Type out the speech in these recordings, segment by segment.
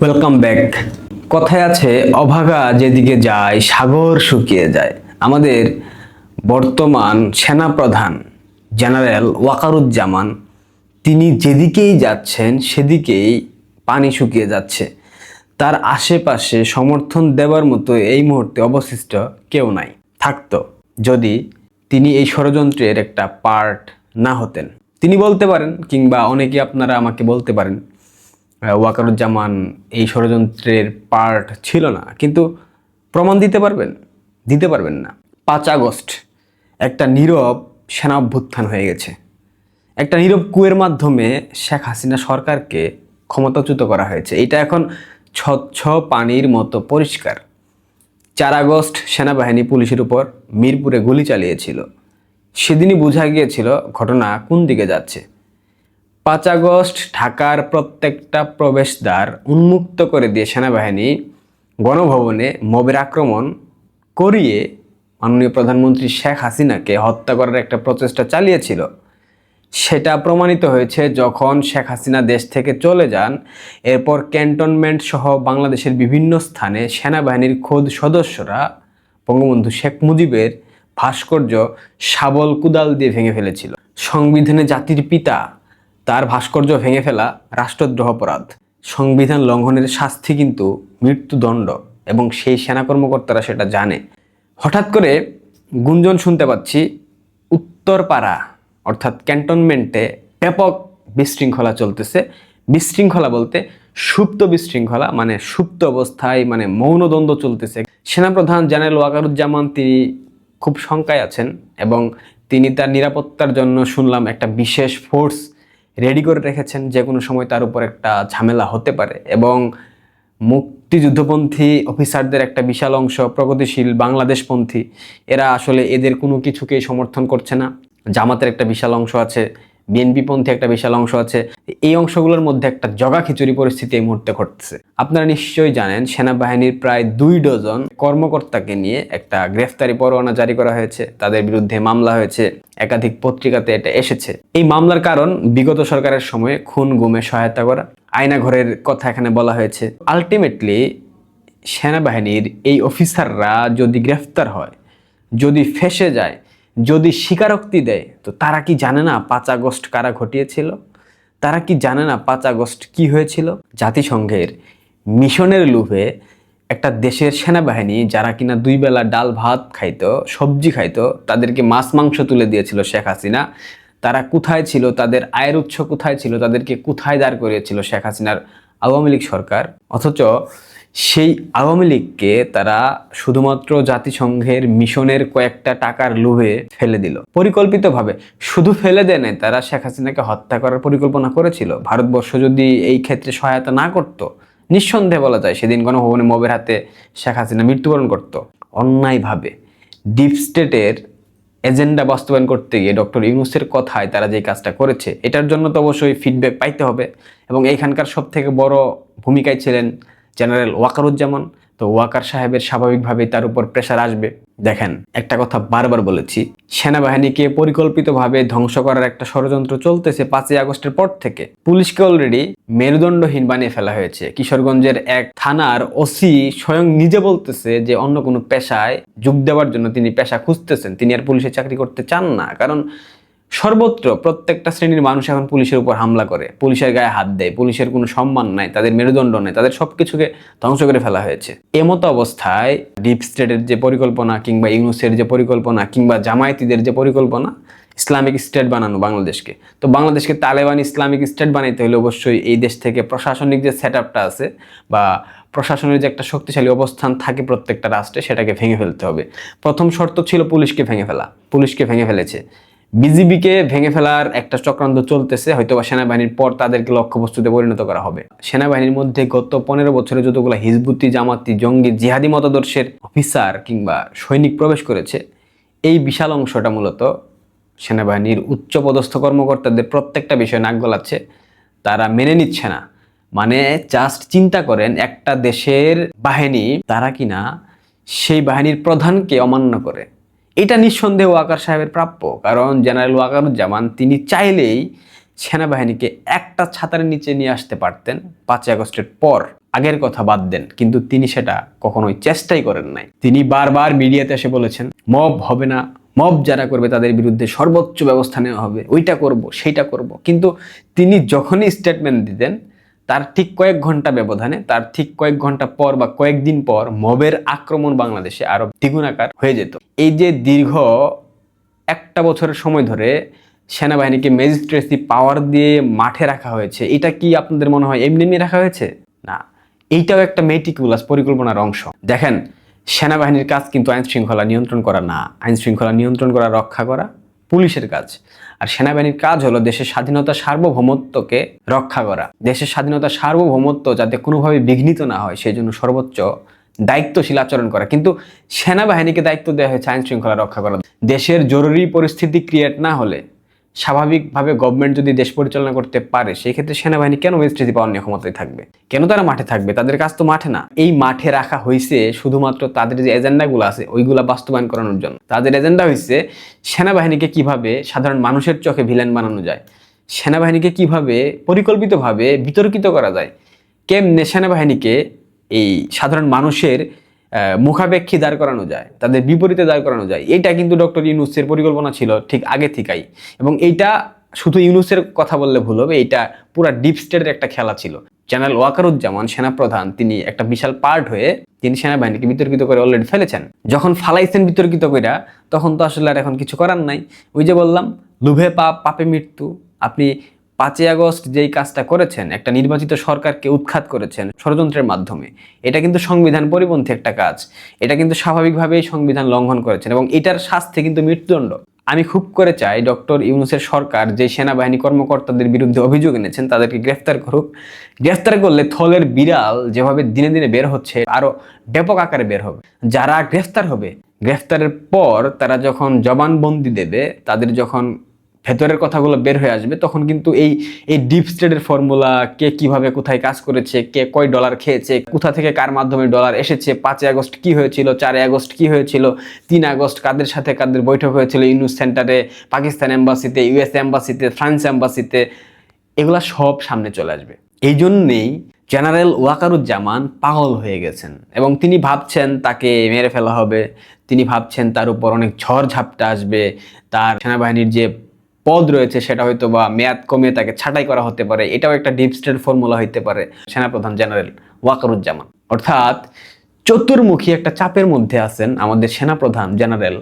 Welcome back কথায় আছে, অভাগা যেদিকে যায়, সাগর শুকিয়ে যায়। আমাদের বর্তমান সেনাপ্রধান জেনারেল ওয়াকারুজ্জামান, তিনি যেদিকেই যাচ্ছেন, সেদিকেই পানি শুকিয়ে যাচ্ছে। তার আশেপাশে সমর্থন দেওয়ার মতো এই মুহূর্তে অবশিষ্ট কেউ নাই। থাকতো, যদি তিনি এই ষড়যন্ত্রের একটা পার্ট না হতেন। তিনি বলতে পারেন, কিংবা অনেকে আপনারা আমাকে বলতে পারেন ওয়াকারুজ্জামান এই ষড়যন্ত্রের পার্ট ছিল না। কিন্তু প্রমাণ দিতে পারবেন দিতে পারবেন না। পাঁচ আগস্ট একটা নীরব সেনা অভ্যুত্থান হয়ে গেছে। একটা নীরব কুয়ের মাধ্যমে শেখ হাসিনা সরকারকে ক্ষমতাচ্যুত করা হয়েছে। এটা এখন স্বচ্ছ পানির মতো পরিষ্কার। চার আগস্ট সেনাবাহিনী পুলিশের উপর মিরপুরে গুলি চালিয়েছিল। সেদিনই বোঝা গিয়েছিল ঘটনা কোন দিকে যাচ্ছে। পাঁচ আগস্ট ঢাকার প্রত্যেকটা প্রবেশদ্বার উন্মুক্ত করে দিয়ে সেনাবাহিনী গণভবনে মবের আক্রমণ করিয়ে মাননীয় প্রধানমন্ত্রী শেখ হাসিনাকে হত্যা করার একটা প্রচেষ্টা চালিয়েছিল। সেটা প্রমাণিত হয়েছে যখন শেখ হাসিনা দেশ থেকে চলে যান, এরপর ক্যান্টনমেন্ট সহ বাংলাদেশের বিভিন্ন স্থানে সেনাবাহিনীর খোদ সদস্যরা বঙ্গবন্ধু শেখ মুজিবের ভাস্কর্য শাবল কুদাল দিয়ে ভেঙে ফেলেছিল। সংবিধানে জাতির পিতা তার ভাস্কর্য ভেঙে ফেলা রাষ্ট্রদ্রোহ অপরাধ। সংবিধান লঙ্ঘনের শাস্তি কিন্তু মৃত্যুদণ্ড এবং সেই সেনা কর্মকর্তারা সেটা জানে। হঠাৎ করে গুঞ্জন শুনতে পাচ্ছি, উত্তরপাড়া, অর্থাৎ ক্যান্টনমেন্টে ব্যাপক বিশৃঙ্খলা চলতেছে। বিশৃঙ্খলা বলতে সুপ্ত বিশৃঙ্খলা মানে সুপ্ত অবস্থায় মানে মৌনদ্বন্দ্ব চলতেছে। সেনাপ্রধান জেনারেল ওয়াকারুজ্জামান তিনি খুব শঙ্কায় আছেন এবং তিনি তার নিরাপত্তার জন্য শুনলাম একটা বিশেষ ফোর্স রেডি করে রেখেছেন যে কোনো সময় তার উপর একটা ঝামেলা হতে পারে এবং মুক্তিযুদ্ধপন্থী অফিসারদের একটা বিশাল অংশ, প্রগতিশীল বাংলাদেশপন্থী, এরা আসলে এদের কোনো কিছুকেই সমর্থন করছে না। জামাতের একটা বিশাল অংশ আছে বিএনপিপন্থী একটা বিশাল অংশ আছে। এই অংশগুলোর মধ্যে একটা জগা খিচুড়ি পরিস্থিতি এই মুহূর্তে ঘটতেছে। আপনারা নিশ্চয়ই জানেন, সেনাবাহিনীর প্রায় দুই ডজন কর্মকর্তাকে নিয়ে একটা গ্রেফতারি পরোয়ানা জারি করা হয়েছে। তাদের বিরুদ্ধে মামলা হয়েছে, একাধিক পত্রিকাতে এটা এসেছে। এই মামলার কারণ, বিগত সরকারের সময়ে খুন, গুমে সহায়তা করা। আয়নাঘরের কথা এখানে বলা হয়েছে। আলটিমেটলি, সেনাবাহিনীর এই অফিসাররা যদি গ্রেফতার হয়, যদি ফেসে যায় যদি স্বীকারোক্তি দেয়, তো তারা কি জানে না পাঁচ আগস্ট কারা ঘটিয়েছিল? তারা কি জানে না পাঁচ আগস্ট কি হয়েছিল? জাতিসংঘের মিশনের লোভে একটা দেশের সেনাবাহিনী যারা কিনা দুই বেলা ডাল ভাত খাইতো, সবজি খাইতো, তাদেরকে মাছ মাংস তুলে দিয়েছিল শেখ হাসিনা। তারা কোথায় ছিল? তাদের আয়ের উৎস কোথায় ছিল? তাদেরকে কোথায় দাঁড় করিয়েছিল শেখ হাসিনার আওয়ামী লীগ সরকার? অথচ সেই আওয়ামী লীগকে তারা শুধুমাত্র জাতিসংঘের মিশনের কয়েকটা টাকার লোভে ফেলে দিল। পরিকল্পিতভাবে শুধু ফেলে দেয় নাই, তারা শেখ হাসিনাকে হত্যা করার পরিকল্পনা করেছিল। ভারতবর্ষ যদি এই ক্ষেত্রে সহায়তা না করত, নিঃসন্দেহে বলা যায় সেদিন গণভবনে মবের হাতে শেখ হাসিনা মৃত্যুবরণ করত। অন্যায়ভাবে ডিপ স্টেটের এজেন্ডা বাস্তবায়ন করতে গিয়ে ডক্টর ইউনুসের কথায় তারা যে কাজটা করেছে, এটার জন্য তো অবশ্যই ফিডব্যাক পাইতে হবে। এবং এইখানকার সব থেকে বড় ভূমিকায় ছিলেন জেনারেল ওয়াকারুজ্জামান, তো ওয়াকার সাহেবের স্বাভাবিকভাবেই তার উপর প্রেশার আসবে। দেখেন, একটা কথা বারবার বলেছি, সেনাবাহিনীকে পরিকল্পিতভাবে ধ্বংস করার একটা ষড়যন্ত্র চলতেছে পাঁচই আগস্টের পর থেকে। পুলিশকে অলরেডি মেরুদণ্ডহীন বানিয়ে ফেলা হয়েছে। কিশোরগঞ্জের এক থানার ওসি স্বয়ং নিজে বলতেছে যে অন্য কোনো পেশায় যোগ দেওয়ার জন্য তিনি পেশা খুঁজতেছেন। তিনি আর পুলিশে চাকরি করতে চান না। কারণ সর্বত্র প্রত্যেকটা শ্রেণির মানুষ এখন পুলিশের উপর হামলা করে। পুলিশের গায়ে হাত দেয়, পুলিশের কোনো সম্মান নাই, তাদের মেরুদণ্ড নেই, তাদের সব কিছুকে ধ্বংস করে ফেলা হয়েছে। এমতো অবস্থায় ডিপ স্টেটের যে পরিকল্পনা কিংবা ইউনুসের যে পরিকল্পনা কিংবা জামায়াতিদের যে পরিকল্পনা, ইসলামিক স্টেট বানানো বাংলাদেশকে। তো বাংলাদেশকে তালেবান ইসলামিক স্টেট বানাইতে হলে অবশ্যই এই দেশ থেকে প্রশাসনিক যে সেট আছে বা প্রশাসনের যে একটা শক্তিশালী অবস্থান থাকে প্রত্যেকটা রাষ্ট্রে, সেটাকে ভেঙে ফেলতে হবে। প্রথম শর্ত ছিল পুলিশকে ভেঙে ফেলা। পুলিশকে ভেঙে ফেলেছে। বিজিবিকে ভেঙে ফেলার একটা চক্রান্ত চলতেছে হয়তো বা সেনাবাহিনীর পর তাদেরকে লক্ষ্যবস্তুতে পরিণত করা হবে। সেনাবাহিনীর মধ্যে গত পনেরো বছরে যতগুলো হিজবুতি, জামাতি, জঙ্গি, জিহাদি মতাদর্শের অফিসার কিংবা সৈনিক প্রবেশ করেছে, এই বিশাল অংশটা মূলত সেনাবাহিনীর উচ্চপদস্থ কর্মকর্তাদের প্রত্যেকটা বিষয় নাক গলাচ্ছে। তারা মেনে নিচ্ছে না। মানে জাস্ট চিন্তা করেন, একটা দেশের বাহিনী তারা কিনা সেই বাহিনীর প্রধানকে অমান্য করে। এটা নিঃসন্দেহে ওয়াকার সাহেবের প্রাপ্য, কারণ জেনারেল ওয়াকারুজ্জামান তিনি চাইলেই সেনাবাহিনীকে একটা ছাতার নিচে নিয়ে আসতে পারতেন পাঁচই আগস্টের পর। আগের কথা বাদ দেন, কিন্তু তিনি সেটা কখনোই চেষ্টাই করেন নাই। তিনি বারবার মিডিয়াতে এসে বলেছেন, মব হবে না, মব যারা করবে তাদের বিরুদ্ধে সর্বোচ্চ ব্যবস্থা নেওয়া হবে, ওইটা করব, সেইটা করব। কিন্তু তিনি যখনই স্টেটমেন্ট দিতেন তার ঠিক কয়েক ঘণ্টা ব্যবধানে, তার ঠিক কয়েক ঘণ্টা পর বা কয়েকদিন পর মবের আক্রমণ বাংলাদেশে আরও দ্বিগুণ আকার হয়ে যেত। এই যে দীর্ঘ একটা বছরের সময় ধরে সেনাবাহিনীকে ম্যাজিস্ট্রেসি পাওয়ার দিয়ে মাঠে রাখা হয়েছে, এটা কি আপনাদের মনে হয় এমনি এমনি রাখা হয়েছে? না, এইটাও একটা মেটিকুলাস পরিকল্পনার অংশ। দেখেন, সেনাবাহিনীর কাজ কিন্তু আইন শৃঙ্খলা নিয়ন্ত্রণ করা না। আইন শৃঙ্খলা নিয়ন্ত্রণ করা, রক্ষা করা পুলিশের কাজ। আর সেনাবাহিনীর কাজ হলো দেশের স্বাধীনতা সার্বভৌমত্বকে রক্ষা করা। দেশের স্বাধীনতা সার্বভৌমত্ব যাতে কোনোভাবে বিঘ্নিত না হয়, সেই জন্য সর্বোচ্চ দায়িত্বশীল আচরণ করা। কিন্তু সেনাবাহিনীকে দায়িত্ব দেওয়া হয়েছে আইন শৃঙ্খলা রক্ষা করা দেশের জরুরি পরিস্থিতি ক্রিয়েট না হলে স্বাভাবিকভাবে গভর্নমেন্ট যদি দেশ পরিচালনা করতে পারে সেই ক্ষেত্রে সেনাবাহিনী কেন ম্যাজিস্ট্রেসি পাওয়ার নিয়ে ক্ষমতায় থাকবে? কেন তারা মাঠে থাকবে? তাদের কাজ তো মাঠে না। এই মাঠে রাখা হয়েছে শুধুমাত্র তাদের যে এজেন্ডাগুলো আছে, ওইগুলা বাস্তবায়ন করানোর জন্য। তাদের এজেন্ডা হয়েছে সেনাবাহিনীকে কীভাবে সাধারণ মানুষের চোখে ভিলেন বানানো যায়, সেনাবাহিনীকে কীভাবে পরিকল্পিতভাবে বিতর্কিত করা যায়, কেমনে সেনাবাহিনীকে এই সাধারণ মানুষের মুখাপেক্ষী দাঁড় করানো যায়, তাদের বিপরীতে দাঁড় করানো যায়। এটা কিন্তু ডক্টর ইউনুসের পরিকল্পনা ছিল ঠিক আগে থেকেই। এবং এইটা শুধু ইউনুসের কথা বললে ভুল হবে এটা পুরা ডিপ স্টেটের একটা খেলা ছিল। জেনারেল ওয়াকারুজ্জামান, সেনাপ্রধান, তিনি একটা বিশাল পার্ট হয়ে তিনি সেনাবাহিনীকে বিতর্কিত করে অলরেডি ফেলেছেন। যখন ফালাইছেন বিতর্কিত কইরা, তখন তো আসলে আর এখন কিছু করার নাই। ওই যে বললাম, লুভে পাপ পাপে মৃত্যু। আপনি পাঁচই আগস্ট যেই কাজটা করেছেন, একটা নির্বাচিত সরকারকে উৎখাত করেছেন ষড়যন্ত্রের মাধ্যমে, এটা কিন্তু সংবিধান পরিপন্থী একটা কাজ। এটা কিন্তু স্বাভাবিকভাবেই সংবিধান লঙ্ঘন করেছেন এবং এটার শাস্তি কিন্তু মৃত্যুদণ্ড। আমি খুব করে চাই ডক্টর ইউনুসের সরকার যে সেনাবাহিনী কর্মকর্তাদের বিরুদ্ধে অভিযোগ এনেছেন, তাদেরকে গ্রেফতার করুক। গ্রেফতার করলে থলের বিড়াল যেভাবে দিনে দিনে বের হচ্ছে, আরও ব্যাপক আকারে বের হবে। যারা গ্রেফতার হবে, গ্রেফতারের পর তারা যখন জবানবন্দি দেবে, তাদের যখন ভেতরের কথাগুলো বের হয়ে আসবে, তখন কিন্তু এই এই ডিপ স্টেটের ফর্মুলা কে কীভাবে কোথায় কাজ করেছে, কে কয় ডলার খেয়েছে, কোথা থেকে কার মাধ্যমে ডলার এসেছে, পাঁচই আগস্ট কি হয়েছিল, চারই আগস্ট কি হয়েছিল, তিন আগস্ট কাদের সাথে কাদের বৈঠক হয়েছিল, ইউনুস সেন্টারে, পাকিস্তান এম্বাসিতে ইউএস এম্বাসিতে, ফ্রান্স এম্বাসিতে, এগুলা সব সামনে চলে আসবে। এই জন্যেই জেনারেল ওয়াকারুজ্জামান পাগল হয়ে গেছেন এবং তিনি ভাবছেন তাকে মেরে ফেলা হবে, তিনি ভাবছেন তার উপর অনেক ঝড় ঝাপটা আসবে, তার সেনাবাহিনীর যে পদ রয়েছে, সেটা হয়তো বা মেয়াদ কমিয়ে তাকে ছাঁটাই করা হতে পারে। এটাও একটা ডিপ স্টেট ফর্মুলা হইতে পারে। সেনাপ্রধান জেনারেল ওয়াকারুজ্জামান। অর্থাৎ চতুর্মুখী একটা চাপের মধ্যে আছেন আমাদের সেনাপ্রধান জেনারেল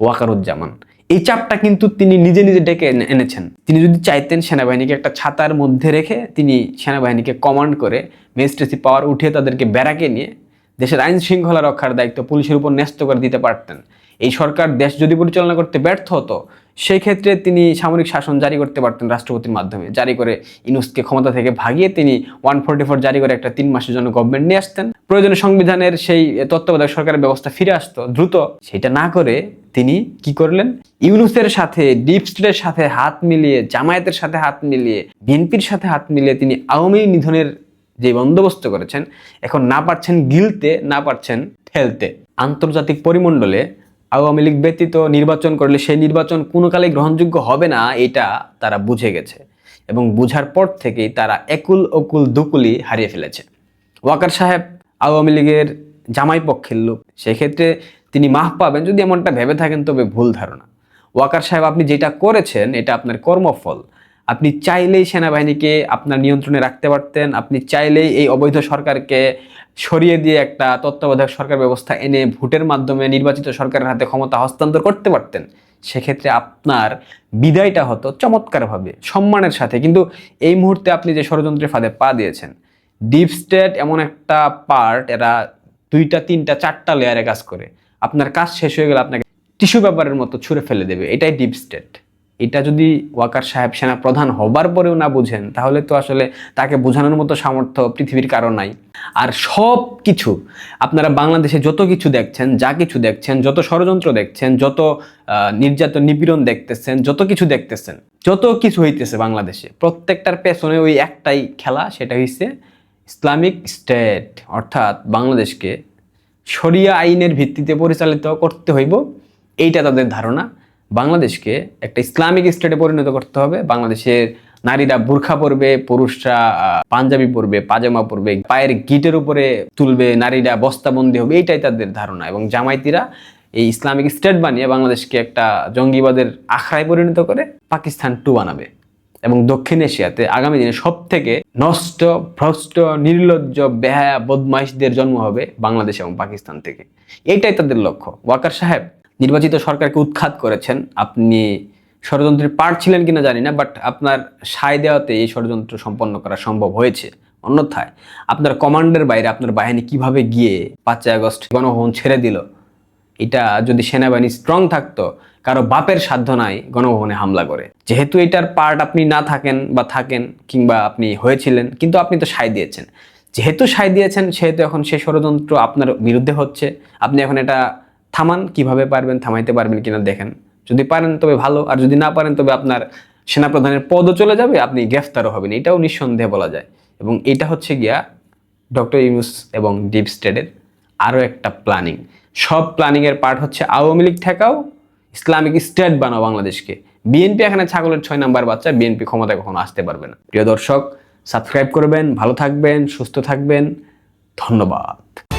ওয়াকারুজ্জামান। এই চাপটা কিন্তু তিনি নিজে নিজে ডেকে এনেছেন। তিনি যদি চাইতেন সেনাবাহিনীকে একটা ছাতার মধ্যে রেখে তিনি সেনাবাহিনীকে কমান্ড করে ম্যাজিস্ট্রেসি পাওয়ার উঠিয়ে তাদেরকে ব্যারাকে নিয়ে দেশের আইন শৃঙ্খলা রক্ষার দায়িত্ব পুলিশের উপর ন্যস্ত করে দিতে পারতেন। এই সরকার দেশ যদি পরিচালনা করতে ব্যর্থ হতো সেই ক্ষেত্রে তিনি সামরিক শাসন জারি করতে পারতেন রাষ্ট্রপতির মাধ্যমে। জারি করে ইনুসকে ক্ষমতা থেকে ভাগিয়ে তিনি ওয়ান ফোর্টি ফোর জারি করে একটা তিন মাসের জন্য গভর্নমেন্ট নিয়ে আসতেন। প্রয়োজনে সংবিধানের সেই তত্ত্বাবধায়ক সরকারের ব্যবস্থা ফিরে আসতো, দ্রুত। সেটা না করে তিনি কি করলেন? ইউনুসের সাথে, ডিপ স্টেটের সাথে হাত মিলিয়ে, জামায়াতের সাথে হাত মিলিয়ে, বিএনপির সাথে হাত মিলিয়ে তিনি আওয়ামী নিধনের যে বন্দোবস্ত করেছেন, এখন না পারছেন গিলতে, না পারছেন ঠেলতে। আন্তর্জাতিক পরিমণ্ডলে আওয়ামী লীগ ব্যতীত নির্বাচন করলে সেই নির্বাচন কোনো কালে গ্রহণযোগ্য হবে না, এটা তারা বুঝে গেছে এবং বুঝার পর থেকেই তারা একুল অকুল দুকুলি হারিয়ে ফেলেছে। ওয়াকার সাহেব আওয়ামী লীগের জামাই পক্ষের লোক, সেক্ষেত্রে তিনি মাহ পাবেন যদি এমনটা ভেবে থাকেন, তবে ভুল ধারণা। ওয়াকার সাহেব, আপনি যেটা করেছেন, এটা আপনার কর্মফল। আপনি চাইলেই সেনাবাহিনীকে আপনার নিয়ন্ত্রণে রাখতে পারতেন, আপনি চাইলেই এই অবৈধ সরকারকে সরিয়ে দিয়ে একটা তত্ত্বাবধায়ক সরকার ব্যবস্থা এনে ভোটের মাধ্যমে নির্বাচিত সরকারের হাতে ক্ষমতা হস্তান্তর করতে পারতেন। সেক্ষেত্রে আপনার বিদায়টা হতো চমৎকারভাবে, সম্মানের সাথে। কিন্তু এই মুহূর্তে আপনি যে ষড়যন্ত্রের ফাঁদে পা দিয়েছেন, ডিপ স্টেট এমন একটা পার্ট, এরা দুইটা, তিনটা, চারটা লেয়ারে কাজ করে। আপনার কাজ শেষ হয়ে গেলে আপনাকে টিস্যু পেপারের মতো ছুঁড়ে ফেলে দেবে। এটাই ডিপ স্টেট। এটা যদি ওয়াকার সাহেব সেনা প্রধান হবার পরেও না বুঝেন, তাহলে তো আসলে তাকে বোঝানোর মতো সামর্থ্য পৃথিবীর কারও নাই। আর সব কিছু, আপনারা বাংলাদেশে যত কিছু দেখছেন, যা কিছু দেখছেন, যত ষড়যন্ত্র দেখছেন, যত নির্যাতন, নিপীড়ন দেখতেছেন, যত কিছু দেখতেছেন, যত কিছু হইতেছে বাংলাদেশে, প্রত্যেকটার পেছনে ওই একটাই খেলা, সেটা হইছে ইসলামিক স্টেট। অর্থাৎ বাংলাদেশকে শরিয়া আইনের ভিত্তিতে পরিচালিত করতে হইব, এইটা তাদের ধারণা। বাংলাদেশকে একটা ইসলামিক স্টেটে পরিণত করতে হবে। বাংলাদেশের নারীরা বুরখা পরবে, পুরুষরা পাঞ্জাবি পরবে, পাজামা পরবে, পায়ের গিটের উপরে তুলবে, নারীরা বস্তাবন্দি হবে, এইটাই তাদের ধারণা। এবং জামায়াতিরা এই ইসলামিক স্টেট বানিয়ে বাংলাদেশকে একটা জঙ্গিবাদের আখড়ায় পরিণত করে পাকিস্তান টু বানাবে। এবং দক্ষিণ এশিয়াতে আগামী দিনে সব থেকে নষ্ট, ভ্রষ্ট, নির্লজ্জ, বেহায়া, বদমাইশদের জন্ম হবে বাংলাদেশ এবং পাকিস্তান থেকে। এইটাই তাদের লক্ষ্য। ওয়াকার সাহেব নির্বাচিত সরকারকে উৎখাত করেছেন। আপনি ষড়যন্ত্রের পার্ট ছিলেন কিনা জানি না বাট আপনার সায় দেওয়াতে এই ষড়যন্ত্র সম্পন্ন করা সম্ভব হয়েছে। অন্যথায়, আপনার কমান্ডের বাইরে আপনার বাহিনী কীভাবে গিয়ে পাঁচই আগস্ট গণভবন ছেড়ে দিল? এটা যদি সেনাবাহিনী স্ট্রং থাকতো, কারও বাপের সাধ্য নাই গণভবনে হামলা করে। যেহেতু এটার পার্ট আপনি না থাকেন বা থাকেন কিংবা আপনি হয়েছিলেন, কিন্তু আপনি তো সায় দিয়েছেন। যেহেতু সায় দিয়েছেন, সেহেতু এখন সে ষড়যন্ত্র আপনার বিরুদ্ধে হচ্ছে। আপনি এখন এটা থামান, কীভাবে পারবেন, থামাইতে পারবেন কিনা দেখেন। যদি পারেন তবে ভালো, আর যদি না পারেন তবে আপনার সেনাপ্রধানের পদও চলে যাবে, আপনি গ্রেফতারও হবেন। এটাও নিঃসন্দেহে বলা যায়। এবং এটা হচ্ছে গিয়া ডক্টর ইউনুস এবং ডিপ স্টেটের আরও একটা প্ল্যানিং। সব প্ল্যানিংয়ের পার্ট হচ্ছে আওয়ামী লীগ ঠেকাও ইসলামিক স্টেট বানাও বাংলাদেশকে। বিএনপি এখানে ছাগলের ছয় নাম্বার বাচ্চা, বিএনপি ক্ষমতায় কখনো আসতে পারবে না। প্রিয় দর্শক, সাবস্ক্রাইব করবেন, ভালো থাকবেন, সুস্থ থাকবেন। ধন্যবাদ।